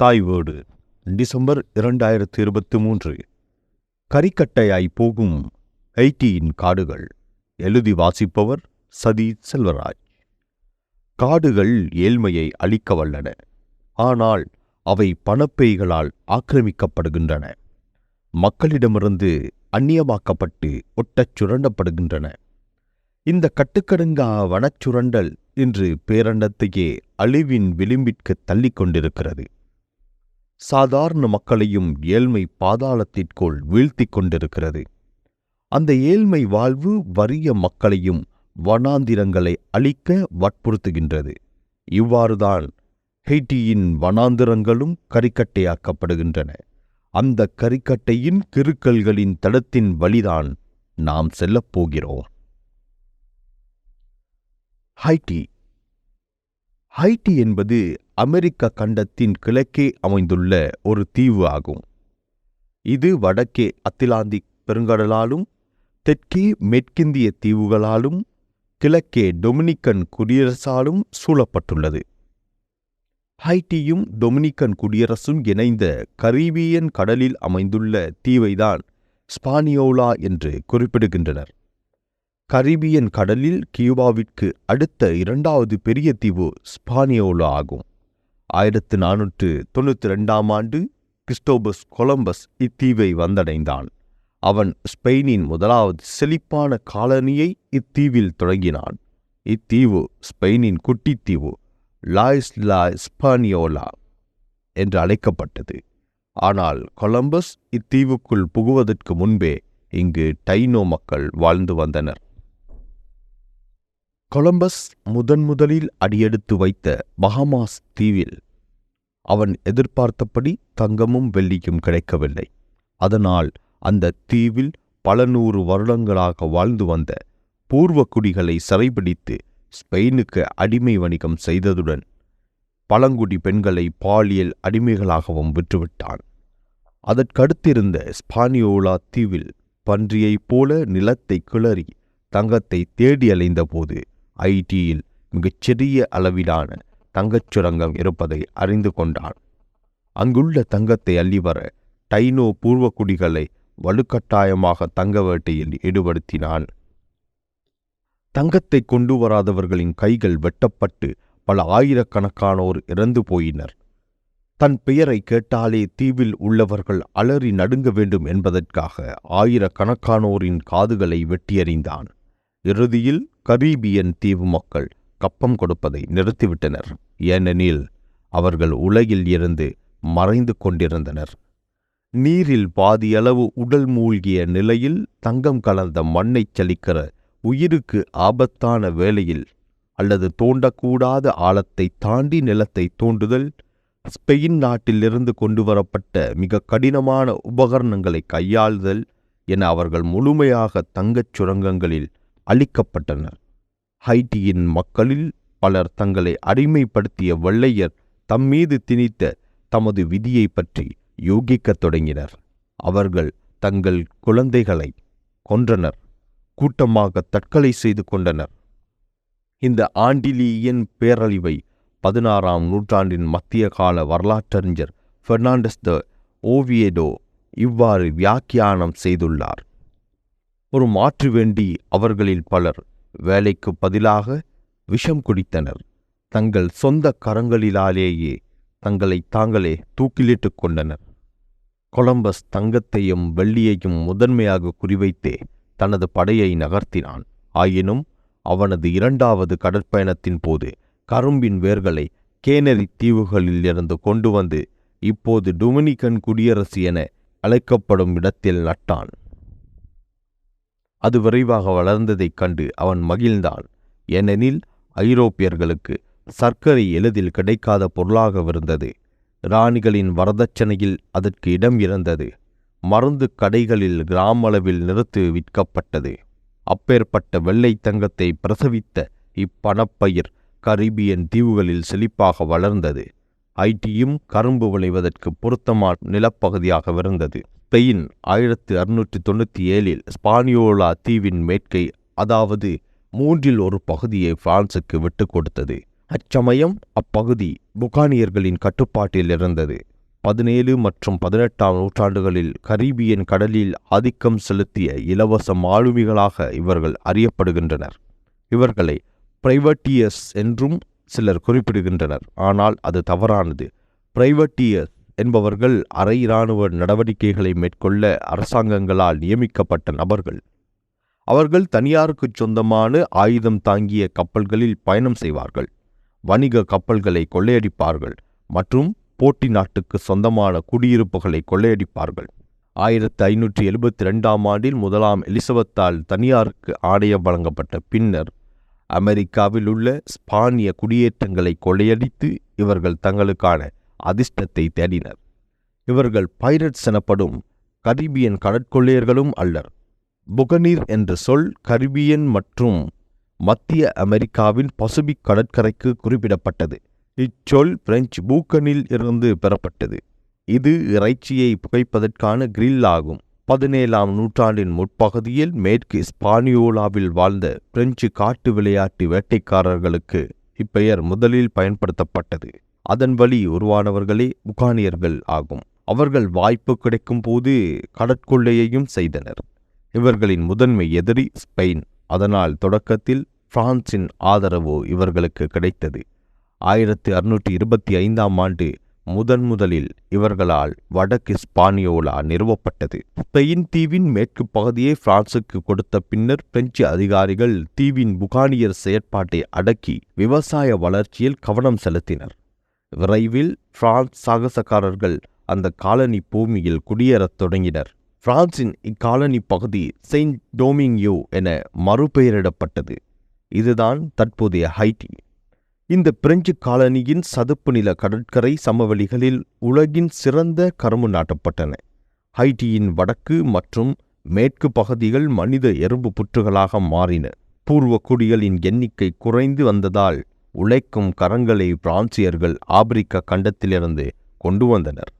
தாய் வீடு டிசம்பர் இரண்டாயிரத்து இருபத்தி மூன்று கரிக்கட்டையாய் போகும் ஹைட்டியின் காடுகள் எழுதி வாசிப்பவர் சதி செல்வராஜ். காடுகள் ஏழ்மையை அழிக்க வல்லன ஆனால் அவை பணப்பேய்களால் ஆக்கிரமிக்கப்படுகின்றன. மக்களிடமிருந்து அந்நியமாக்கப்பட்டு ஒட்டச் சுரண்டப்படுகின்றன. இந்த கட்டுக்கடுங்கா வனச்சுரண்டல் இன்று பேரண்டத்தையே அழிவின் விளிம்பிற்கு தள்ளிக் கொண்டிருக்கிறது. சாதாரண மக்களையும் ஏழ்மை பாதாளத்திற்குள் வீழ்த்திக் கொண்டிருக்கிறது. அந்த ஏழ்மை வாழ்வு வறிய மக்களையும் வனாந்திரங்களை அழிக்க வற்புறுத்துகின்றது. இவ்வாறுதான் ஹெய்டியின் வனாந்திரங்களும் கரிக்கட்டையாக்கப்படுகின்றன. அந்த கரிக்கட்டையின் கிருக்கல்களின் தடத்தின் வழிதான் நாம் செல்லப் போகிறோம். ஹைட்டி. ஹைட்டி என்பது அமெரிக்க கண்டத்தின் கிழக்கே அமைந்துள்ள ஒரு தீவு ஆகும். இது வடக்கே அத்திலாந்திக் பெருங்கடலாலும் தெற்கே மேற்கிந்திய தீவுகளாலும் கிழக்கே டொமினிக்கன் குடியரசாலும் சூழப்பட்டுள்ளது. ஹைட்டியும் டொமினிக்கன் குடியரசும் இணைந்த கரீபியன் கடலில் அமைந்துள்ள தீவைதான் ஸ்பானியோலா என்று குறிப்பிடுகின்றனர். கரீபியன் கடலில் கியூபாவிற்கு அடுத்த இரண்டாவது பெரிய தீவு ஸ்பானியோலா ஆகும். ஆயிரத்து நானூற்று தொண்ணூற்றி ரெண்டாம் ஆண்டு கிறிஸ்டோபஸ் கொலம்பஸ் இத்தீவை வந்தடைந்தான். அவன் ஸ்பெயினின் முதலாவது செழிப்பான காலனியை இத்தீவில் தொடங்கினான். இத்தீவு ஸ்பெயினின் குட்டித்தீவு லாய்ஸ் லா ஸ்பானியோலா என்று அழைக்கப்பட்டது. ஆனால் கொலம்பஸ் இத்தீவுக்குள் புகுவதற்கு முன்பே இங்கு டைனோ மக்கள் வாழ்ந்து வந்தனர். கொலம்பஸ் முதன் முதலில் அடியெடுத்து வைத்த பஹமாஸ் தீவில் அவன் எதிர்பார்த்தபடி தங்கமும் வெள்ளியும் கிடைக்கவில்லை. அதனால் அந்த தீவில் பல நூறு வருடங்களாக வாழ்ந்து வந்த பூர்வக்குடிகளை சிறைபிடித்து ஸ்பெயினுக்கு அடிமை வணிகம் செய்ததுடன் பழங்குடி பெண்களை பாலியல் அடிமைகளாகவும் விற்றுவிட்டான். அதற்கடுத்திருந்த ஸ்பானியோலா தீவில் பன்றியைப் போல நிலத்தை கிளறி தங்கத்தை தேடி அலைந்தபோது ஐடியில் மிகச்சிறிய அளவிலான தங்கச் சுரங்கம் இருப்பதை அறிந்து கொண்டான் அங்குள்ள தங்கத்தை அள்ளிவர டைனோ பூர்வக்குடிகளை வலுக்கட்டாயமாக தங்க வேட்டையில் ஈடுபடுத்தினான் தங்கத்தை கொண்டு வராதவர்களின் கைகள் வெட்டப்பட்டு பல ஆயிரக்கணக்கானோர் இறந்து போயினர். தன் பெயரை கேட்டாலே தீவில் உள்ளவர்கள் அலறி நடுங்க வேண்டும் என்பதற்காக ஆயிரக்கணக்கானோரின் காதுகளை வெட்டியறிந்தான். இறுதியில் கரீபியன் தீவு மக்கள் கப்பம் கொடுப்பதை நிறுத்திவிட்டனர். ஏனெனில் அவர்கள் உலகில் இருந்து மறைந்து கொண்டிருந்தனர். நீரில் பாதியளவு உடல் மூழ்கிய நிலையில் தங்கம் கலந்த மண்ணைச் சலிக்கிற உயிருக்கு ஆபத்தான வேளையில் அல்லது தோண்டக்கூடாத ஆழத்தை தாண்டி நிலத்தை தோண்டுதல் ஸ்பெயின் நாட்டிலிருந்து கொண்டு வரப்பட்ட மிக கடினமான உபகரணங்களை கையாளுதல் என அவர்கள் முழுமையாக தங்கச் சுரங்கங்களில் அளிக்கப்பட்டனர் ஹைட்டியின் மக்களில் பலர் தங்களை அடிமைப்படுத்திய வெள்ளையர் தம்மீது திணித்த தமது விதியை பற்றி யோகிக்கத் தொடங்கினர். அவர்கள் தங்கள் குழந்தைகளை கொன்றனர் கூட்டமாக தற்கொலை செய்து கொண்டனர். இந்த ஆண்டிலியின் பேரழிவை பதினாறாம் நூற்றாண்டின் மத்திய கால வரலாற்றறிஞர் பெர்னாண்டஸ் த ஓவியடோ இவ்வாறு வியாக்கியானம் செய்துள்ளார். ஒரு மாற்று வேண்டி அவர்களில் பலர் வேலைக்கு பதிலாக விஷம் குடித்தனர். தங்கள் சொந்த கரங்களிலாலேயே தங்களை தாங்களே தூக்கிலிட்டுக் கொண்டனர். கொலம்பஸ் தங்கத்தையும் வெள்ளியையும் முதன்மையாக குறிவைத்தே தனது படையை நகர்த்தினான். ஆயினும் அவனது இரண்டாவது கடற்பயணத்தின் போது கரும்பின் வேர்களை கேனரி தீவுகளிலிருந்து கொண்டு வந்து இப்போது டொமினிக்கன் குடியரசு என அழைக்கப்படும் இடத்தில் நட்டான். அது விரைவாக வளர்ந்ததைக் கண்டு அவன் மகிழ்ந்தான். ஏனெனில் ஐரோப்பியர்களுக்கு சர்க்கரை எளிதில் கிடைக்காத பொருளாகவிருந்தது. ராணிகளின் வரதட்சணையில் அதற்கு இடம் இருந்தது மருந்து கடைகளில் கிராம அளவில் நிறுத்து விற்கப்பட்டது. அப்பேற்பட்ட வெள்ளை தங்கத்தை பிரசவித்த இப்பணப்பயிர் கரீபியன் தீவுகளில் செழிப்பாக வளர்ந்தது. ஐடியும் கரும்பு விளைவதற்கு பொருத்தமான நிலப்பகுதியாகவிருந்தது ஸ்பெயின் ஆயிரத்து அறுநூற்றி தொண்ணூற்றி ஏழில் ஸ்பானியோலா தீவின் மேற்கை அதாவது மூன்றில் ஒரு பகுதியை பிரான்சுக்கு விட்டு கொடுத்தது. அச்சமயம் அப்பகுதி புகானியர்களின் கட்டுப்பாட்டில் இருந்தது. பதினேழு மற்றும் பதினெட்டாம் நூற்றாண்டுகளில் கரீபியன் கடலில் ஆதிக்கம் செலுத்திய இலவச மாலுமிகளாக இவர்கள் அறியப்படுகின்றனர். இவர்களை பிரைவட்டியர்ஸ் என்றும் சிலர் குறிப்பிடுகின்றனர். ஆனால் அது தவறானது. பிரைவட்டியர்ஸ் என்பவர்கள் அரை இராணுவ நடவடிக்கைகளை மேற்கொள்ள அரசாங்கங்களால் நியமிக்கப்பட்ட நபர்கள். அவர்கள் தனியாருக்கு சொந்தமான ஆயுதம் தாங்கிய கப்பல்களில் பயணம் செய்வார்கள். வணிக கப்பல்களை கொள்ளையடிப்பார்கள் மற்றும் போட்டி நாட்டுக்கு சொந்தமான குடியிருப்புகளை கொள்ளையடிப்பார்கள். ஆயிரத்தி ஐநூற்றி எழுபத்தி ரெண்டாம் ஆண்டில் முதலாம் எலிசபெத்தால் தனியாருக்கு ஆணையம் வழங்கப்பட்ட பின்னர் அமெரிக்காவில் உள்ள ஸ்பானிய குடியேற்றங்களை கொள்ளையடித்து இவர்கள் தங்களுக்கான அதிர்ஷ்டத்தை தேடினர். இவர்கள் பைரட்ஸ் எனப்படும் கரிபியன் கடற்கொள்ளையர்களும் அல்லர். புகனீர் என்ற சொல் கரிபியன் மற்றும் மத்திய அமெரிக்காவின் பசுபிக் கடற்கரைக்கு குறிப்பிடப்பட்டது. இச்சொல் பிரெஞ்சு பூக்கனில் இருந்து பெறப்பட்டது. இது இறைச்சியை புகைப்பதற்கான கிரில் ஆகும். பதினேழாம் நூற்றாண்டின் முற்பகுதியில் மேற்கு ஸ்பானியோலாவில் வாழ்ந்த பிரெஞ்சு காட்டு விளையாட்டு வேட்டைக்காரர்களுக்கு இப்பெயர் முதலில் பயன்படுத்தப்பட்டது. அதன் வழி உருவானவர்களே புகானியர்கள் ஆகும். அவர்கள் வாய்ப்பு கிடைக்கும் போது கடற்கொள்ளையையும் செய்தனர். இவர்களின் முதன்மை எதிரி ஸ்பெயின். அதனால் தொடக்கத்தில் பிரான்சின் ஆதரவு இவர்களுக்கு கிடைத்தது. ஆயிரத்தி அறுநூற்றி இருபத்தி ஐந்தாம் ஆண்டு முதன் முதலில் இவர்களால் வடக்கு ஸ்பானியோலா நிறுவப்பட்டது. ஸ்பெயின் தீவின் மேற்கு பகுதியை பிரான்சுக்கு கொடுத்த பின்னர் பிரெஞ்சு அதிகாரிகள் தீவின் புகானியர் செயற்பாட்டை அடக்கி விவசாய வளர்ச்சியில் கவனம் செலுத்தினர். விரைவில் பிரான்ஸ் சாகசக்காரர்கள் அந்த காலனி பூமியில் குடியேறத் தொடங்கினர். பிரான்சின் இக்காலனி பகுதி செயின்ட் டோமிங்யூ என மறுபெயரிடப்பட்டது. இதுதான் தற்போதைய ஹைட்டி. இந்த பிரெஞ்சு காலனியின் சதுப்பு நில கடற்கரை சமவெளிகளில் உலகின் சிறந்த கரும்பு நாட்டப்பட்டன. ஹைட்டியின் வடக்கு மற்றும் மேற்கு பகுதிகள் மனித எறும்பு புற்றுகளாக மாறின. பூர்வ குடிகளின் எண்ணிக்கை குறைந்து வந்ததால் உழைக்கும் கரங்களை பிரான்சியர்கள் ஆப்பிரிக்க கண்டத்திலிருந்து கொண்டு வந்தனர்.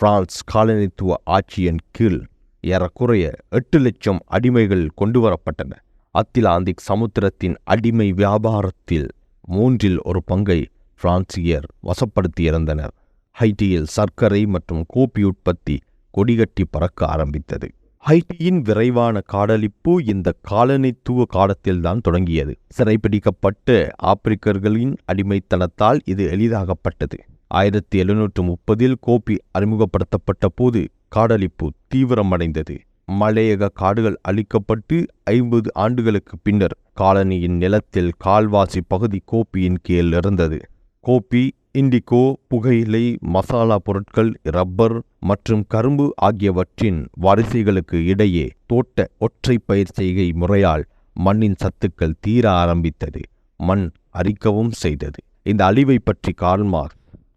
பிரான்ஸ் காலனித்துவ ஆட்சியின் கீழ் ஏறக்குறைய எட்டு லட்சம் அடிமைகள் கொண்டு வரப்பட்டன. அத்திலாந்திக் சமுத்திரத்தின் அடிமை வியாபாரத்தில் மூன்றில் ஒரு பங்கை பிரான்சியர் வசப்படுத்தியிருந்தனர். ஹைட்டியில் சர்க்கரை மற்றும் கோப்பி உற்பத்தி கொடிகட்டி பறக்க ஆரம்பித்தது. ஹைட்டியின் விரைவான காடழிப்பு இந்த காலனித்துவ காலத்தில்தான் தொடங்கியது. சிறைப்பிடிக்கப்பட்டு ஆப்பிரிக்கர்களின் அடிமைத்தனத்தால் இது எளிதாகப்பட்டது. ஆயிரத்தி எழுநூற்று முப்பதில் கோப்பி அறிமுகப்படுத்தப்பட்ட போது காடழிப்பு தீவிரமடைந்தது. மலையக காடுகள் அழிக்கப்பட்டு ஐம்பது ஆண்டுகளுக்கு பின்னர் காலனியின் நிலத்தில் கால்வாசி பகுதி கோப்பியின் கீழ் இருந்தது. கோப்பி இண்டிகோ புகையிலை மசாலா பொருட்கள் ரப்பர் மற்றும் கரும்பு ஆகியவற்றின் வரிசைகளுக்கு இடையே தோட்ட ஒற்றை பயிர் செய்கை முறையால் மண்ணின் சத்துக்கள் தீர ஆரம்பித்தது. மண் அரிக்கவும் செய்தது. இந்த அழிவை பற்றி கால்மார்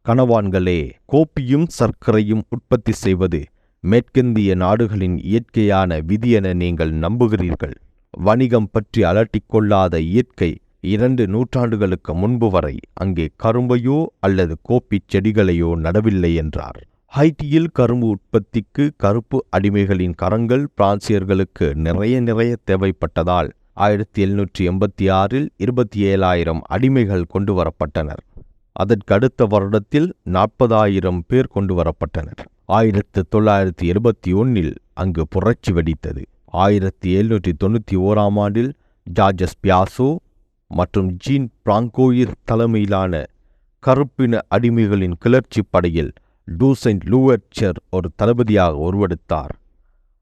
கணவான்களே கோப்பியும் சர்க்கரையும் உற்பத்தி செய்வது மேற்கிந்திய நாடுகளின் இயற்கையான விதி என நீங்கள் நம்புகிறீர்கள். வணிகம் பற்றி அலட்டிக்கொள்ளாத இயற்கை இரண்டு நூற்றாண்டுகளுக்கு முன்பு வரை அங்கே கரும்பையோ அல்லது கோப்பிச் செடிகளையோ நடவில்லை என்றார். ஹைட்டியில் கரும்பு உற்பத்திக்கு கருப்பு அடிமைகளின் கரங்கள் பிரான்சியர்களுக்கு நிறைய நிறைய தேவைப்பட்டதால் ஆயிரத்தி எழுநூற்றி எண்பத்தி ஆறில் இருபத்தி ஏழாயிரம் அடிமைகள் கொண்டு வரப்பட்டனர். அதற்கு அடுத்த வருடத்தில் நாற்பதாயிரம் பேர் கொண்டு வரப்பட்டனர். ஆயிரத்து தொள்ளாயிரத்தி இருபத்தி ஒன்னில் அங்கு புரட்சி வெடித்தது. ஆயிரத்தி எழுநூற்றி தொண்ணூற்றி ஓராம் ஆண்டில் ஜார்ஜஸ் பியாசோ மற்றும் ஜீன் பிராங்கோயிர் தலைமையிலான கருப்பின அடிமைகளின் கிளர்ச்சி படையில் டூசென்ட் லூவர்ச்சர் ஒரு தளபதியாக உருவெடுத்தார்.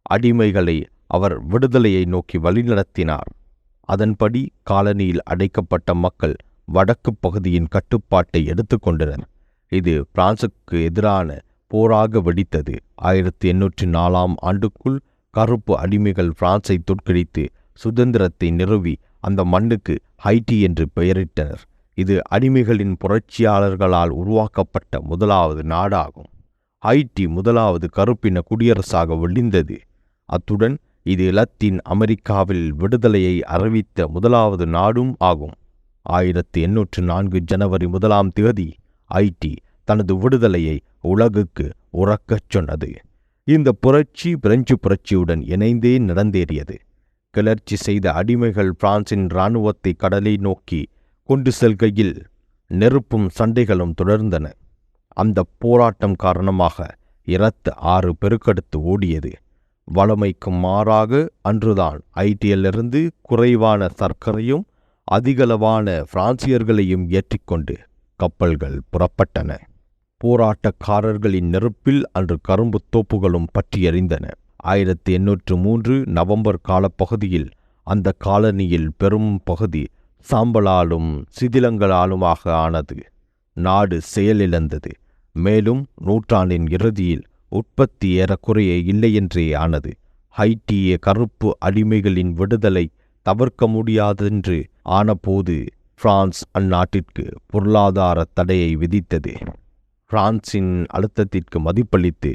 அடிமைகளை அவர் விடுதலையை நோக்கி வழிநடத்தினார். அதன்படி காலனியில் அடைக்கப்பட்ட மக்கள் வடக்கு பகுதியின் கட்டுப்பாட்டை எடுத்துக்கொண்டனர் இது பிரான்சுக்கு எதிரான போராக வெடித்தது. ஆயிரத்தி எண்ணூற்றி நாலாம் ஆண்டுக்குள் கருப்பு அடிமைகள் பிரான்சை தோற்கடித்து சுதந்திரத்தை நிறுவி அந்த மண்ணுக்கு ஹைட்டி என்று பெயரிட்டனர். இது அடிமைகளின் புரட்சியாளர்களால் உருவாக்கப்பட்ட முதலாவது நாடாகும். ஹைட்டி முதலாவது கருப்பின குடியரசாக விழிந்தது அத்துடன் இது லத்தீன் அமெரிக்காவில் விடுதலையை அறிவித்த முதலாவது நாடும் ஆகும். ஆயிரத்தி எண்ணூற்று நான்கு ஜனவரி முதலாம் தேதி ஐடி தனது விடுதலையை உலகுக்கு உறக்கச் சொன்னது. இந்த புரட்சி பிரெஞ்சு புரட்சியுடன் இணைந்தே நடந்தேறியது. கிளர்ச்சி செய்த அடிமைகள் பிரான்சின் இராணுவத்தை கடலை நோக்கி கொண்டு செல்கையில் நெருப்பும் சண்டைகளும் தொடர்ந்தன. அந்த போராட்டம் காரணமாக இரத்த ஆறு பெருக்கெடுத்து ஓடியது. வளமைக்கு மாறாக அன்றுதான் ஐடியிலிருந்து குறைவான சர்க்கரையும் அதிகளவான பிரான்சியர்களையும் ஏற்றிக்கொண்டு கப்பல்கள் புறப்பட்டன. போராட்டக்காரர்களின் நெருப்பில் அன்று கரும்பு தோப்புகளும் பற்றியறிந்தன. ஆயிரத்தி எண்ணூற்று மூன்று நவம்பர் காலப்பகுதியில் அந்த காலனியில் பெரும் பகுதி சாம்பலாலும் சிதிலங்களாலுமாக ஆனது. நாடு செயலிழந்தது. மேலும் நூற்றாண்டின் இறுதியில் உற்பத்தி ஏறக்குறைய இல்லையென்றே ஆனது. ஹைட்டிய கருப்பு அடிமைகளின் விடுதலை தவிர்க்க முடியாதென்று ஆனபோது பிரான்ஸ் அந்நாட்டிற்கு பொருளாதார தடையை விதித்தது. பிரான்சின் அழுத்தத்திற்கு மதிப்பளித்து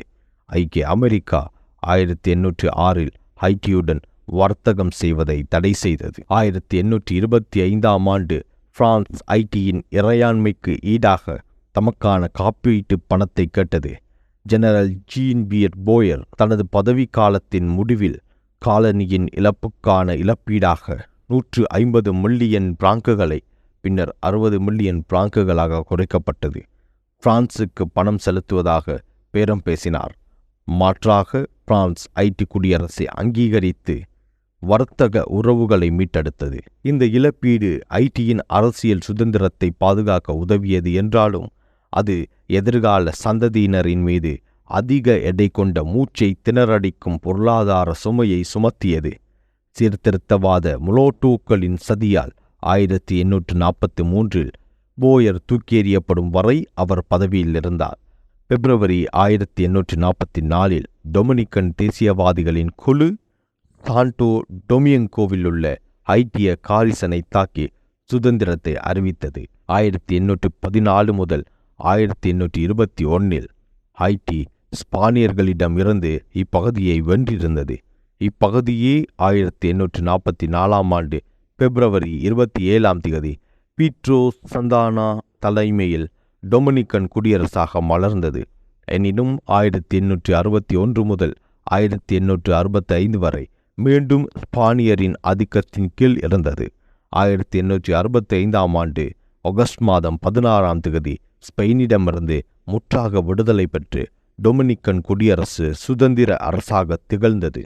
ஐக்கிய அமெரிக்கா ஆயிரத்தி எண்ணூற்றி ஆறில் ஹைட்டியுடன் வர்த்தகம் செய்வதை தடை செய்தது. ஆயிரத்தி எண்ணூற்றி இருபத்தி ஐந்தாம் ஆண்டு பிரான்ஸ் ஐடியின் இறையாண்மைக்கு ஈடாக தமக்கான காப்பீட்டு பணத்தை கேட்டது. ஜெனரல் ஜீன் பியர் போயர் தனது பதவி காலத்தின் முடிவில் காலனியின் இழப்புக்கான இழப்பீடாக நூற்று ஐம்பது மில்லியன் பிராங்குகளை பின்னர் அறுபது மில்லியன் பிராங்குகளாக குறைக்கப்பட்டது. பிரான்சுக்கு பணம் செலுத்துவதாக பேரம் பேசினார். மாற்றாக பிரான்ஸ் ஐடி குடியரசை அங்கீகரித்து வர்த்தக உறவுகளை மீட்டெடுத்தது. இந்த இழப்பீடு ஐடியின் அரசியல் சுதந்திரத்தை பாதுகாக்க உதவியது என்றாலும் அது எதிர்கால சந்ததியினரின் மீது அதிக எடை கொண்ட மூச்சை திணறடிக்கும் பொருளாதார சுமையை சுமத்தியது. சீர்திருத்தவாத முலோட்டோக்களின் சதியால் ஆயிரத்தி எண்ணூற்று நாற்பத்தி மூன்றில் போயர் தூக்கேறியப்படும் வரை அவர் பதவியில் இருந்தார். பிப்ரவரி ஆயிரத்தி எண்ணூற்றி நாற்பத்தி நாலில் டொமினிக்கன் தேசியவாதிகளின் குழு சாண்டோ டொமியங்கோவில் உள்ள ஹைட்டிய காரிசனை தாக்கி சுதந்திரத்தை அறிவித்தது. ஆயிரத்தி எண்ணூற்று பதினாலு முதல் ஆயிரத்தி எண்ணூற்றி இருபத்தி ஒன்னில் ஹைட்டி ஸ்பானியர்களிடமிருந்து இப்பகுதியை வென்றிருந்தது. இப்பகுதியே ஆயிரத்தி எண்ணூற்று நாற்பத்தி நாலாம் ஆண்டு பிப்ரவரி இருபத்தி ஏழாம் திகதி பீட்ரோ சந்தானா தலைமையில் டொமினிக்கன் குடியரசாக மலர்ந்தது. எனினும் ஆயிரத்தி எண்ணூற்றி அறுபத்தி ஒன்று முதல் ஆயிரத்தி எண்ணூற்று அறுபத்தி ஐந்து வரை மீண்டும் ஸ்பானியரின் ஆதிக்கத்தின் கீழ் இருந்தது. ஆயிரத்தி எண்ணூற்றி அறுபத்தி ஐந்தாம் ஆண்டு ஆகஸ்ட் மாதம் பதினாறாம் தேதி ஸ்பெயினிடமிருந்து முற்றாக விடுதலை பெற்று டொமினிக்கன் குடியரசு சுதந்திர அரசாக திகழ்ந்தது.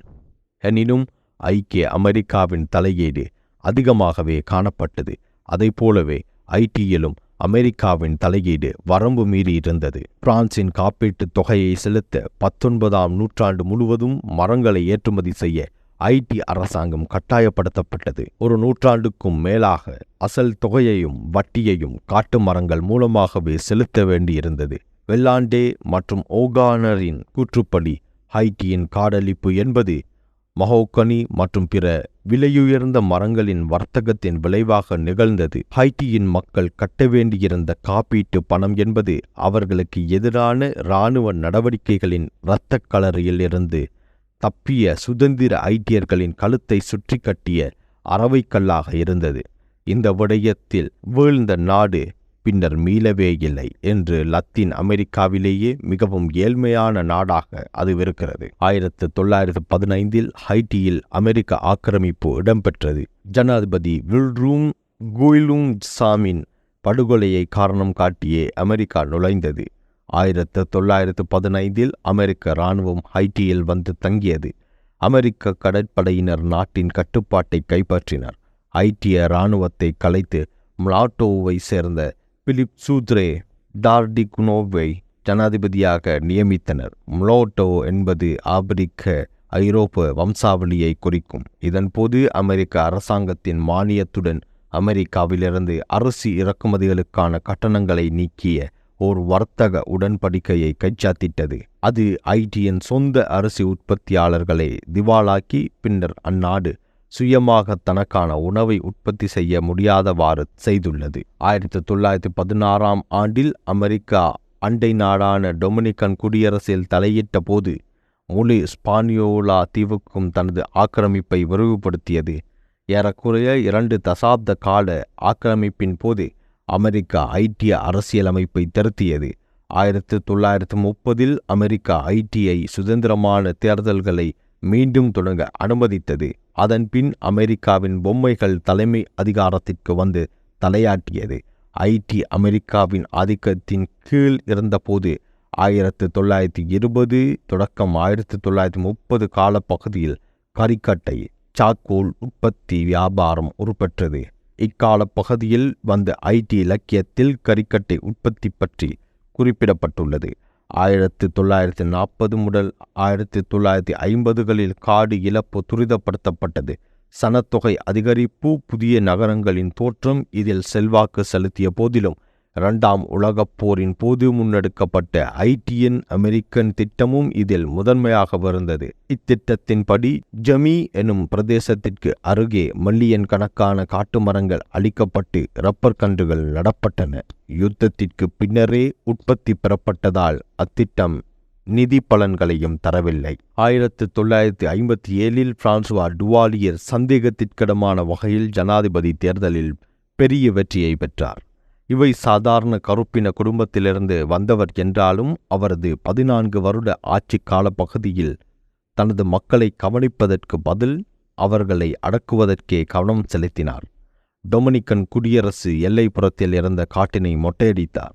எனினும் ஐக்கிய அமெரிக்காவின் தலையீடு அதிகமாகவே காணப்பட்டது. அதைப்போலவே ஐடியிலும் அமெரிக்காவின் தலையீடு வரம்பு மீறி இருந்தது. பிரான்சின் காப்பீட்டுத் தொகையை செலுத்த பத்தொன்பதாம் நூற்றாண்டு முழுவதும் மரங்களை ஏற்றுமதி செய்ய ஐடி அரசாங்கம் கட்டாயப்படுத்தப்பட்டது. ஒரு நூற்றாண்டுக்கும் மேலாக அசல் தொகையையும் வட்டியையும் காட்டு மரங்கள் மூலமாகவே செலுத்த வேண்டியிருந்தது. வெல்லாண்டே மற்றும் ஓகானரின் கூற்றுப்படி ஹைட்டியின் காடழிப்பு என்பது மஹோக்கனி மற்றும் பிற விலையுயர்ந்த மரங்களின் வர்த்தகத்தின் விளைவாக நிகழ்ந்தது. ஹைட்டியின் மக்கள் கட்ட வேண்டியிருந்த காப்பீட்டு பணம் என்பது அவர்களுக்கு எதிரான இராணுவ நடவடிக்கைகளின் இரத்தக் களரியில் இருந்து தப்பிய சுதந்திர ஐட்டியர்களின் கழுத்தை சுற்றி கட்டிய அறவைக்கல்லாக இருந்தது. இந்த விடயத்தில் வீழ்ந்த நாடு பின்னர் மீளவே இல்லை என்று லத்தீன் அமெரிக்காவிலேயே மிகவும் ஏழ்மையான நாடாக அது இருக்கிறது. ஆயிரத்து தொள்ளாயிரத்து பதினைந்தில் ஹைட்டியில் அமெரிக்க ஆக்கிரமிப்பு இடம்பெற்றது. ஜனாதிபதி வில்ரூம் குயிலுங் சாமின் படுகொலையை காரணம் காட்டியே அமெரிக்கா நுழைந்தது. ஆயிரத்து தொள்ளாயிரத்து பதினைந்தில் அமெரிக்க இராணுவம் ஹைட்டியில் வந்து தங்கியது. அமெரிக்க கடற்படையினர் நாட்டின் கட்டுப்பாட்டை கைப்பற்றினர். ஹைட்டிய இராணுவத்தை கலைத்து மிளாட்டோவை சேர்ந்த பிலிப் சூத்ரே டார்டிகுனோவை ஜனாதிபதியாக நியமித்தனர். முலோட்டோ என்பது ஆப்பிரிக்க ஐரோப்ப வம்சாவளியை குறிக்கும். இதன்போது அமெரிக்க அரசாங்கத்தின் மானியத்துடன் அமெரிக்காவிலிருந்து அரிசி இறக்குமதிகளுக்கான கட்டணங்களை நீக்கிய ஓர் வர்த்தக உடன்படிக்கையை கைச்சாத்திட்டது. அது ஐடியின் சொந்த அரிசி உற்பத்தியாளர்களை திவாலாக்கி பின்னர் அந்நாடு சுயமாக தனக்கான உணவை உற்பத்தி செய்ய முடியாதவாறு செய்துள்ளது. ஆயிரத்தி தொள்ளாயிரத்தி பதினாறாம் ஆண்டில் அமெரிக்கா அண்டை நாடான டொமினிக்கன் குடியரசில் தலையிட்ட போது முழு ஸ்பானியோலா தீவுக்கும் தனது ஆக்கிரமிப்பை விரிவுபடுத்தியது. ஏறக்குறைய இரண்டு தசாப்த கால ஆக்கிரமிப்பின் போது அமெரிக்கா ஐட்டிய அரசியலமைப்பை திருத்தியது. ஆயிரத்தி தொள்ளாயிரத்தி முப்பதில் அமெரிக்கா ஐடிஐ சுதந்திரமான தேர்தல்களை மீண்டும் தொடங்க அனுமதித்தது. அதன்பின் அமெரிக்காவின் பொம்மைகள் தலைமை அதிகாரத்திற்கு வந்து தலையாட்டியது. ஐடி அமெரிக்காவின் ஆதிக்கத்தின் கீழ் இருந்தபோது ஆயிரத்து தொள்ளாயிரத்தி இருபது தொடக்கம் ஆயிரத்தி தொள்ளாயிரத்தி முப்பது காலப்பகுதியில் கரிக்கட்டை சாக்கோல் உற்பத்தி வியாபாரம் உருப்பெற்றது. இக்கால பகுதியில் வந்த ஐடி இலக்கியத்தில் கரிக்கட்டை உற்பத்தி பற்றி குறிப்பிடப்பட்டுள்ளது. ஆயிரத்தி தொள்ளாயிரத்தி நாற்பது முதல் ஆயிரத்தி தொள்ளாயிரத்தி ஐம்பதுகளில் காடு இழப்பு துரிதப்படுத்தப்பட்டது. சனத்தொகை அதிகரிப்பு புதிய நகரங்களின் தோற்றம் இதில் செல்வாக்கு செலுத்திய போதிலும் இரண்டாம் உலகப் போரின் போது முன்னெடுக்கப்பட்ட ஐடிஎன் அமெரிக்கன் திட்டமும் இதில் முதன்மையாக வருந்தது. இத்திட்டத்தின்படி ஜமி எனும் பிரதேசத்திற்கு அருகே மில்லியன் கணக்கான காட்டு மரங்கள் அழிக்கப்பட்டு ரப்பர் கன்றுகள் நடப்பட்டன. யுத்தத்திற்கு பின்னரே உற்பத்தி பெறப்பட்டதால் அத்திட்டம் நிதி பலன்களையும் தரவில்லை. ஆயிரத்து தொள்ளாயிரத்து ஐம்பத்தி ஏழில் பிரான்சுவா டுவாலியர் சந்தேகத்திற்கிடமான வகையில் ஜனாதிபதி தேர்தலில் பெரிய வெற்றியை பெற்றார். இவை சாதாரண கருப்பின குடும்பத்திலிருந்து வந்தவர் என்றாலும் அவரது பதினான்கு வருட ஆட்சி காலப்பகுதியில் தனது மக்களை கவனிப்பதற்கு பதில் அவர்களை அடக்குவதற்கே கவனம் செலுத்தினார். டொமினிக்கன் குடியரசு எல்லைப்புறத்தில் இருந்த காட்டினை மொட்டையடித்தார்.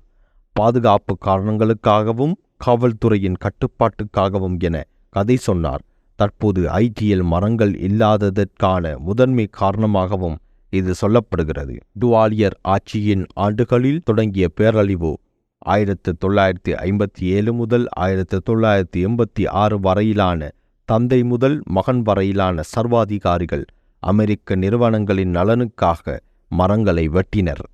பாதுகாப்பு காரணங்களுக்காகவும் காவல்துறையின் கட்டுப்பாட்டுக்காகவும் என கதை சொன்னார். தற்போது ஐடிஎல் மரங்கள் இல்லாததற்கான முதன்மை காரணமாகவும் இது சொல்லப்படுகிறது. டுவாலியர் ஆட்சியின் ஆண்டுகளில் தொடங்கிய பேரழிவு ஆயிரத்து தொள்ளாயிரத்தி ஐம்பத்தி ஏழு முதல் ஆயிரத்து தொள்ளாயிரத்தி எண்பத்தி ஆறு வரையிலான தந்தை முதல் மகன் வரையிலான சர்வாதிகாரிகள் அமெரிக்க நிறுவனங்களின் நலனுக்காக மரங்களை வெட்டினர்.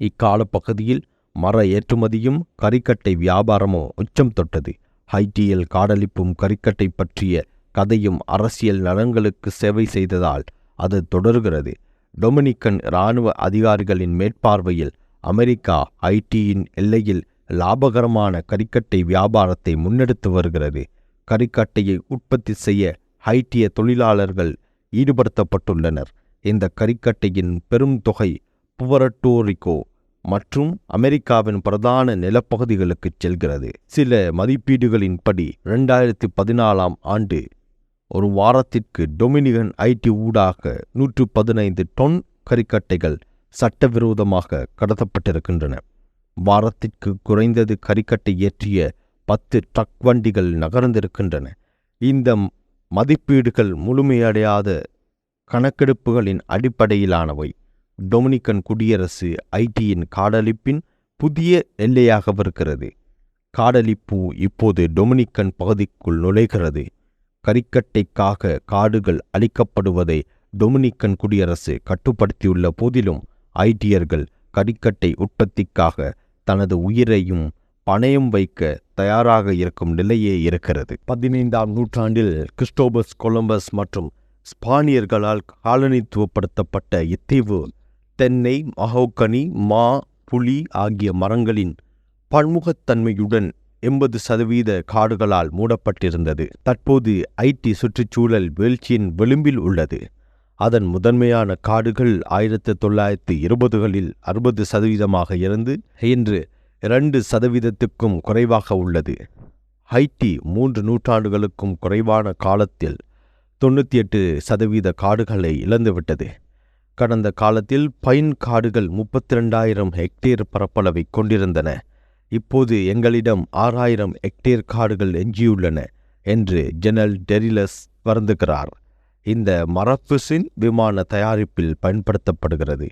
இக்காலப்பகுதியில் மர ஏற்றுமதியும் கரிக்கட்டை வியாபாரமும் உச்சம் தொட்டது. ஹைட்டியில் காடலிப்பும் கரிக்கட்டை பற்றிய கதையும் அரசியல் நலன்களுக்கு சேவை செய்ததால் அது தொடர்கிறது. டொமினிக்கன் இராணுவ அதிகாரிகளின் மேற்பார்வையில் அமெரிக்கா ஐடியின் எல்லையில் லாபகரமான கரிக்கட்டை வியாபாரத்தை முன்னெடுத்து வருகிறது. கரிக்கட்டையை உற்பத்தி செய்ய ஹைட்டிய தொழிலாளர்கள் ஈடுபடுத்தப்பட்டுள்ளனர். இந்த கரிக்கட்டையின் பெரும் தொகை புவரட்டோரிக்கோ மற்றும் அமெரிக்காவின் பிரதான நிலப்பகுதிகளுக்கு செல்கிறது. சில மதிப்பீடுகளின்படி இரண்டாயிரத்தி பதினாலாம் ஆண்டு ஒரு வாரத்திற்கு டொமினிகன் ஐடி ஊடாக நூற்று பதினைந்து டொன் கரிக்கட்டைகள் சட்டவிரோதமாக கடத்தப்பட்டிருக்கின்றன. வாரத்திற்கு குறைந்தது கரிக்கட்டை ஏற்றிய பத்து ட்ரக் வண்டிகள் நகர்ந்திருக்கின்றன. இந்த மதிப்பீடுகள் முழுமையடையாத கணக்கெடுப்புகளின் அடிப்படையிலானவை. டொமினிக்கன் குடியரசு ஐடியின் காடலிப்பின் புதிய எல்லையாகவிருக்கிறது. காடழிப்பு இப்போது டொமினிக்கன் பகுதிக்குள் நுழைகிறது. கரிக்கட்டைக்காக காடுகள் அழிக்கப்படுவதை டொமினிக்கன் குடியரசு கட்டுப்படுத்தியுள்ள போதிலும் ஐடியர்கள் கரிக்கட்டை உற்பத்திக்காக தனது உயிரையும் பணயம் வைக்க தயாராக இருக்கும் நிலையே இருக்கிறது. பதினைந்தாம் நூற்றாண்டில் கிறிஸ்டோபஸ் கொலம்பஸ் மற்றும் ஸ்பானியர்களால் காலனித்துவப்படுத்தப்பட்ட இத்தீவு தென்னை மகோக்கனி மா புலி ஆகிய மரங்களின் பன்முகத்தன்மையுடன் எண்பது சதவீத காடுகளால் மூடப்பட்டிருந்தது. தற்போது ஐடி சுற்றுச்சூழல் வீழ்ச்சியின் விளிம்பில் உள்ளது. அதன் முதன்மையான காடுகள் ஆயிரத்தி தொள்ளாயிரத்தி இருபதுகளில் அறுபது சதவீதமாக இருந்து இன்று இரண்டு சதவீதத்துக்கும் குறைவாக உள்ளது. ஹைட்டி மூன்று நூற்றாண்டுகளுக்கும் குறைவான காலத்தில் தொண்ணூற்றி எட்டு சதவீத காடுகளை இழந்துவிட்டது. கடந்த காலத்தில் பைன் காடுகள் முப்பத்தி ரெண்டாயிரம் ஹெக்டேர் பரப்பளவை கொண்டிருந்தன. இப்போது எங்களிடம் ஆறாயிரம் ஹெக்டேர் காடுகள் எஞ்சியுள்ளன என்று ஜெனல் டெரிலஸ் வருந்துகிறார். இந்த மரப்புசின் விமான தயாரிப்பில் பயன்படுத்தப்படுகிறது.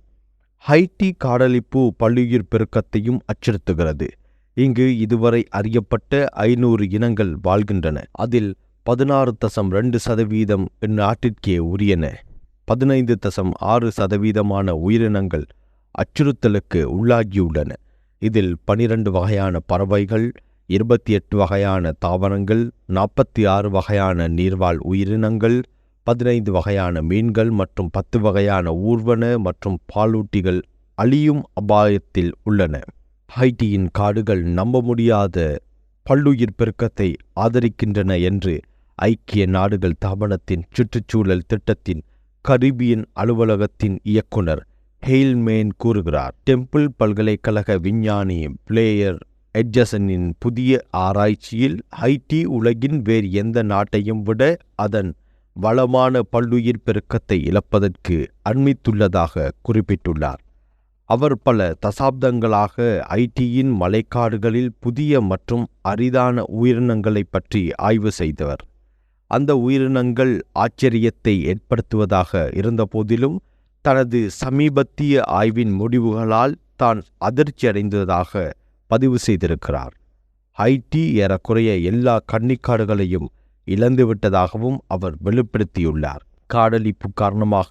ஹைட்டி காடலிப்பு பல்லுயிர் பெருக்கத்தையும் அச்சுறுத்துகிறது. இங்கு இதுவரை அறியப்பட்ட ஐநூறு இனங்கள் வாழ்கின்றன. அதில் பதினாறு தசம் ரெண்டு சதவீதம் இந்நாட்டிற்கே உரியன. பதினைந்து தசம் ஆறு சதவீதமான உயிரினங்கள் அச்சுறுத்தலுக்கு உள்ளாகியுள்ளன. இதில் பனிரெண்டு வகையான பறவைகள் இருபத்தி எட்டு வகையான தாவரங்கள் நாற்பத்தி ஆறு வகையான நீர்வாழ் உயிரினங்கள் பதினைந்து வகையான மீன்கள் மற்றும் பத்து வகையான ஊர்வன மற்றும் பாலூட்டிகள் அழியும் அபாயத்தில் உள்ளன. ஹைட்டியின் காடுகள் நம்ப முடியாத பல்லுயிர் பெருக்கத்தை ஆதரிக்கின்றன என்று ஐக்கிய நாடுகள் தாபனத்தின் சுற்றுச்சூழல் திட்டத்தின் கரிபியன் அலுவலகத்தின் இயக்குனர் ஹெயில்மேன் கூறுகிறார். டெம்பிள் பல்கலைக்கழக விஞ்ஞானி பிளேயர் எட்ஜசனின் புதிய ஆராய்ச்சியில் ஹைட்டி உலகின் வேறு எந்த நாட்டையும் விட அதன் வளமான பல்லுயிர் பெருக்கத்தை இழப்பதற்கு அண்மித்துள்ளதாக குறிப்பிட்டுள்ளார். அவர் பல தசாப்தங்களாக ஐடியின் மலைக்காடுகளில் புதிய மற்றும் அரிதான உயிரினங்களைப் பற்றி ஆய்வு செய்தவர். அந்த உயிரினங்கள் ஆச்சரியத்தை ஏற்படுத்துவதாக இருந்தபோதிலும் தனது சமீபத்திய ஆய்வின் முடிவுகளால் தான் அதிர்ச்சியடைந்ததாக பதிவு செய்திருக்கிறார். ஹைட்டி ஏறக்குறைய எல்லா கன்னிக்காடுகளையும் இழந்துவிட்டதாகவும் அவர் வெளிப்படுத்தியுள்ளார். காடழிப்பு காரணமாக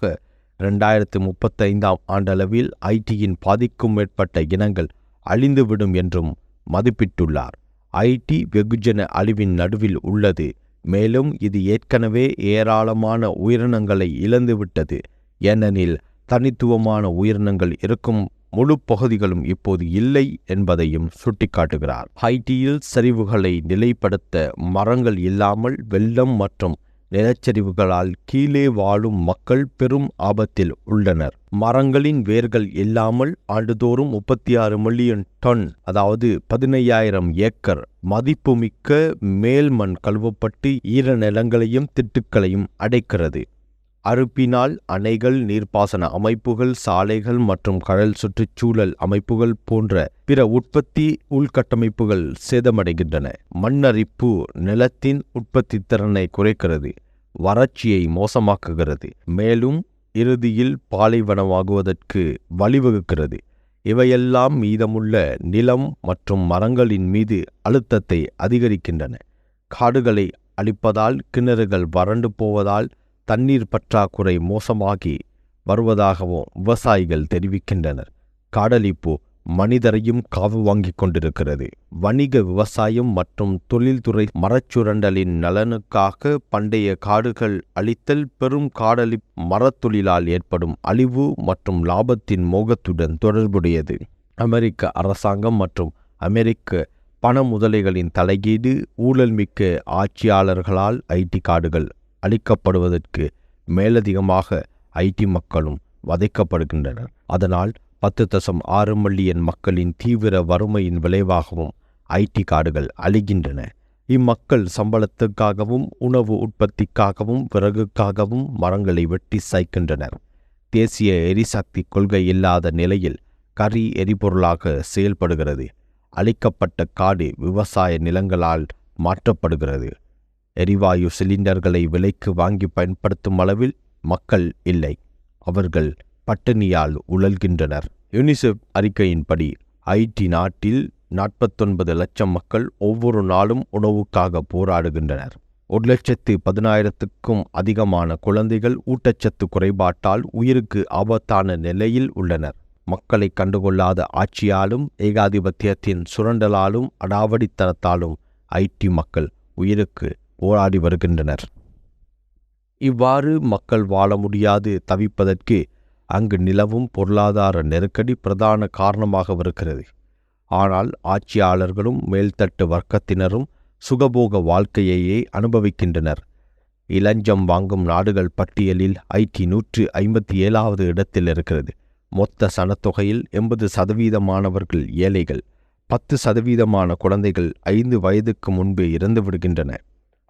இரண்டாயிரத்து முப்பத்தைந்தாம் ஆண்டளவில் ஐடியின் பாதிக்கும் மேற்பட்ட இனங்கள் அழிந்துவிடும் என்றும் மதிப்பிட்டுள்ளார். ஐடி வெகுஜன அழிவின் நடுவில் உள்ளது. மேலும் இது ஏற்கனவே ஏராளமான உயிரினங்களை இழந்துவிட்டது. ஏனெனில் தனித்துவமான உயிரினங்கள் இருக்கும் முழு பகுதிகளும் இப்போது இல்லை என்பதையும் சுட்டிக்காட்டுகிறார். ஹைட்டியில் சரிவுகளை நிலைப்படுத்த மரங்கள் இல்லாமல் வெள்ளம் மற்றும் நிலச்சரிவுகளால் கீழே வாழும் மக்கள் பெரும் ஆபத்தில் உள்ளனர். மரங்களின் வேர்கள் இல்லாமல் ஆண்டுதோறும் முப்பத்தி ஆறு மில்லியன் டன் அதாவது பதினையாயிரம் ஏக்கர் மதிப்புமிக்க மேல்மண் கழுவப்பட்டு ஈரநிலங்களையும் திட்டுக்களையும் அடைக்கிறது. அறுப்பினால் அணைகள் நீர்ப்பாசன அமைப்புகள் சாலைகள் மற்றும் கடல் சுற்றுச்சூழல் அமைப்புகள் போன்ற பிற உற்பத்தி உள்கட்டமைப்புகள் சேதமடைகின்றன. மண்ணரிப்பு நிலத்தின் உற்பத்தி திறனை குறைக்கிறது வறட்சியை மோசமாக்குகிறது மேலும் இறுதியில் பாலைவனமாகுவதற்கு வழிவகுக்கிறது. இவையெல்லாம் மீதமுள்ள நிலம் மற்றும் மரங்களின் மீது அழுத்தத்தை அதிகரிக்கின்றன. காடுகளை அழிப்பதால் கிணறுகள் வறண்டு போவதால் தண்ணீர் பற்றாக்குறை மோசமாகி வருவதாகவும் விவசாயிகள் தெரிவிக்கின்றனர். காடலிப்பூ மனிதரையும் காவு வாங்கிக் கொண்டிருக்கிறது. வணிக விவசாயம் மற்றும் தொழில்துறை மரச்சுரண்டலின் நலனுக்காக பண்டைய காடுகள் அழித்தல் பெரும் காடலி மரத்தொழிலால் ஏற்படும் அழிவு மற்றும் லாபத்தின் மோகத்துடன் தொடர்புடையது. அமெரிக்க அரசாங்கம் மற்றும் அமெரிக்க பண முதலைகளின் தலையீடு ஊழல்மிக்க ஆட்சியாளர்களால் ஐடி காடுகள் அளிக்கப்படுவதற்கு மேலதிகமாக ஐடி மக்களும் வதைக்கப்படுகின்றனர். அதனால் பத்து தசம் ஆறு மில்லியன் மக்களின் தீவிர வறுமையின் விளைவாகவும் ஐடி காடுகள் அழிகின்றன. இம்மக்கள் சம்பளத்துக்காகவும் உணவு உற்பத்திக்காகவும் விறகுக்காகவும் மரங்களை வெட்டி சாய்க்கின்றனர். தேசிய எரிசக்தி கொள்கை இல்லாத நிலையில் கரி எரிபொருளாக செயல்படுகிறது. அழிக்கப்பட்ட காடு விவசாய நிலங்களால் மாற்றப்படுகிறது. எரிவாயு சிலிண்டர்களை விலைக்கு வாங்கி பயன்படுத்தும் அளவில் மக்கள் இல்லை. அவர்கள் பட்டினியால் உழல்கின்றனர். யுனிசெஃப் அறிக்கையின்படி ஐடி நாட்டில் நாற்பத்தொன்பது லட்சம் மக்கள் ஒவ்வொரு நாளும் உணவுக்காக போராடுகின்றனர். ஒரு லட்சத்து பதினாயிரத்துக்கும் அதிகமான குழந்தைகள் ஊட்டச்சத்து குறைபாட்டால் உயிருக்கு ஆபத்தான நிலையில் உள்ளனர். மக்களை கண்டுகொள்ளாத ஆட்சியாலும் ஏகாதிபத்தியத்தின் சுரண்டலாலும் அடாவடித்தனத்தாலும் ஐடி மக்கள் உயிருக்கு போராடி வருகின்றனர். இவ்வாறு மக்கள் வாழ முடியாது தவிப்பதற்கு அங்கு நிலவும் பொருளாதார நெருக்கடி பிரதான காரணமாக வருகிறது. ஆனால் ஆட்சியாளர்களும் மேல்தட்டு வர்க்கத்தினரும் சுகபோக வாழ்க்கையையே அனுபவிக்கின்றனர். இளஞ்சம் வாங்கும் நாடுகள் பட்டியலில் ஐடி நூற்று ஐம்பத்தி ஏழாவது இடத்தில் இருக்கிறது. மொத்த சனத்தொகையில் எண்பது சதவீதமானவர்கள் ஏழைகள் பத்து சதவீதமான குழந்தைகள் ஐந்து வயதுக்கு முன்பே இறந்து விடுகின்றன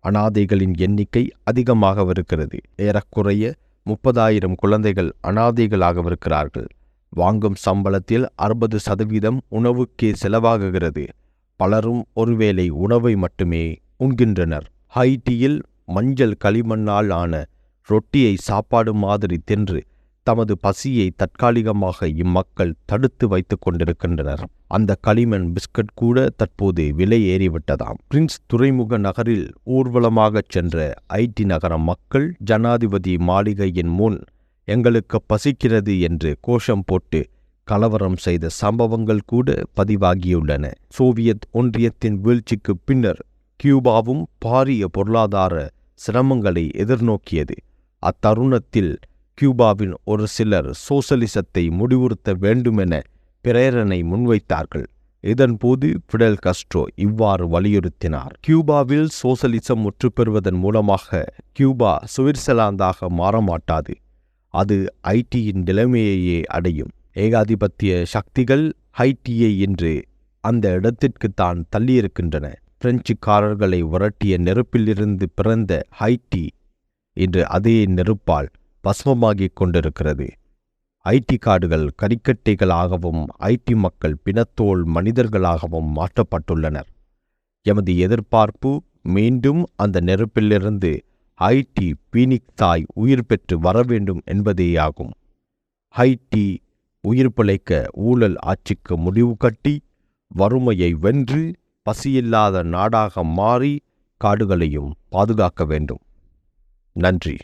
அனாதைகளின் எண்ணிக்கை அதிகமாகவிருக்கிறது. ஏறக்குறைய முப்பதாயிரம் குழந்தைகள் அனாதைகளாகவிருக்கிறார்கள். வாங்கும் சம்பளத்தில் அறுபது சதவீதம் உணவுக்கே செலவாகுகிறது. பலரும் ஒருவேளை உணவை மட்டுமே உண்கின்றனர். ஹைட்டியில் மஞ்சள் களிமண்ணால் ஆன ரொட்டியை சாப்பாடு மாதிரி தின்று தமது பசியை தற்காலிகமாக இம்மக்கள் தடுத்து வைத்துக் கொண்டிருக்கின்றனர். அந்த களிமண் பிஸ்கட் கூட தற்போது விலை ஏறிவிட்டதாம். பிரின்ஸ் துறைமுக நகரில் ஊர்வலமாகச் சென்ற ஐடி நகர மக்கள் ஜனாதிபதி மாளிகையின் முன் எங்களுக்கு பசிக்கிறது என்று கோஷம் போட்டு கலவரம் செய்த சம்பவங்கள் கூட பதிவாகியுள்ளன. சோவியத் ஒன்றியத்தின் வீழ்ச்சிக்கு பின்னர் கியூபாவும் பாரிய பொருளாதார சிரமங்களை எதிர்நோக்கியது. அத்தருணத்தில் கியூபாவின் ஒரு சிலர் சோசலிசத்தை முடிவுறுத்த வேண்டுமென பிரேரணை முன்வைத்தார்கள். இதன்போது ஃபிடல் கஸ்ட்ரோ இவ்வாறு வலியுறுத்தினார். கியூபாவில் சோசலிசம் முற்றுப்பெறுவதன் மூலமாக கியூபா சுவிட்சர்லாந்தாக மாறமாட்டாது. அது ஐடியின் நிலைமையையே அடையும். ஏகாதிபத்திய சக்திகள் ஹைட்டியை இன்று அந்த இடத்திற்கு தான் தள்ளியிருக்கின்றன. பிரெஞ்சுக்காரர்களை விரட்டிய நெருப்பிலிருந்து பிறந்த ஹைட்டி இன்று அதே நெருப்பால் பஸ்மமாகிக் கொண்டிருக்கிறது ஐடி காடுகள் கரிக்கட்டைகளாகவும் ஐடி மக்கள் பிணத்தோல் மனிதர்களாகவும் மாற்றப்பட்டுள்ளனர். எமது எதிர்பார்ப்பு மீண்டும் அந்த நெருப்பிலிருந்து ஐடி பீனிக் தாய் உயிர் பெற்று வர வேண்டும் என்பதேயாகும். ஹைட்டி உயிர் பிழைக்க ஊழல் ஆட்சிக்கு முடிவு கட்டி வறுமையை வென்று பசியில்லாத நாடாக மாறி காடுகளையும் பாதுகாக்க வேண்டும். நன்றி.